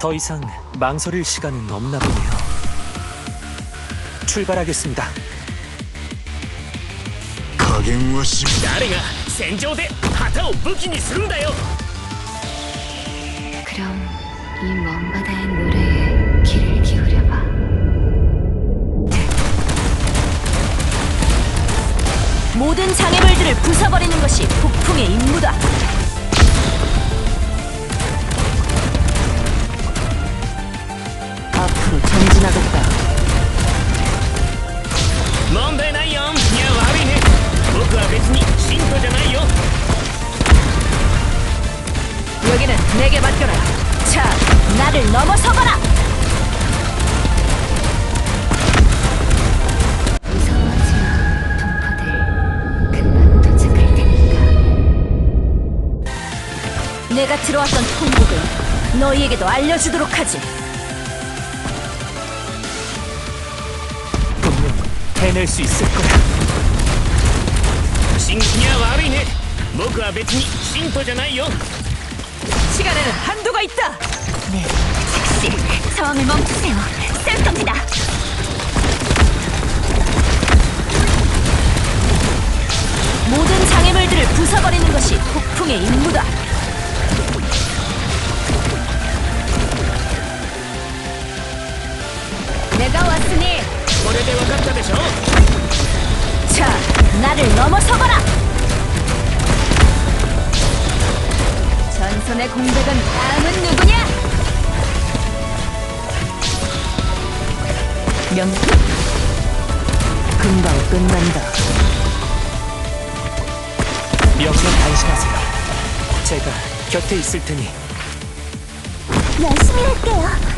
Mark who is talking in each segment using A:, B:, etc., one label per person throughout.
A: 더 이상 망설일 시간은 없나 보네요. 출발하겠습니다.
B: 加減はし
C: 誰が戦場で旗を武器にするんだよ
D: 그럼 이 먼 바다의 노래에 귀를 기울여봐.
E: 모든 장애물들을 부숴버리는 것이 폭풍의 임무다. 내게 맡겨라. 자, 나를 넘어서거라.
D: 무서워하지 마, 동포들. 금방 도착할 테니까.
E: 내가 들어왔던 통곡을 너희에게도 알려주도록 하지.
A: 분명 해낼 수 있을 거야.
C: 真いや悪いね僕は別に信徒じゃないよ
E: 시간에는 한도가 있다.
D: 네, 즉시 상황을 멈추세요. 쓸 겁니다.
E: 모든 장애물들을 부숴버리는 것이 폭풍의 임무다. 내가 왔으니
C: これで分かったでしょ
E: 자, 나를 넘어서거라. 전선의 공백은 다음은 누구냐? 명 금방 끝난다.
A: 명령 단신하세요. 제가 곁에 있을 테니
D: 열심히 할게요.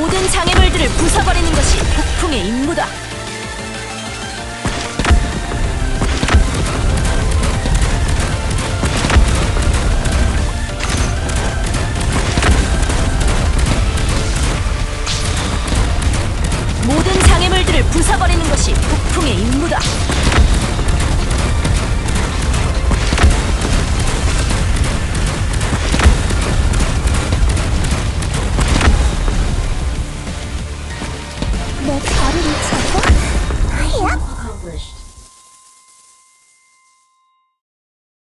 E: 모든 장애물들을 부숴버리는 것이 폭풍의 임무다.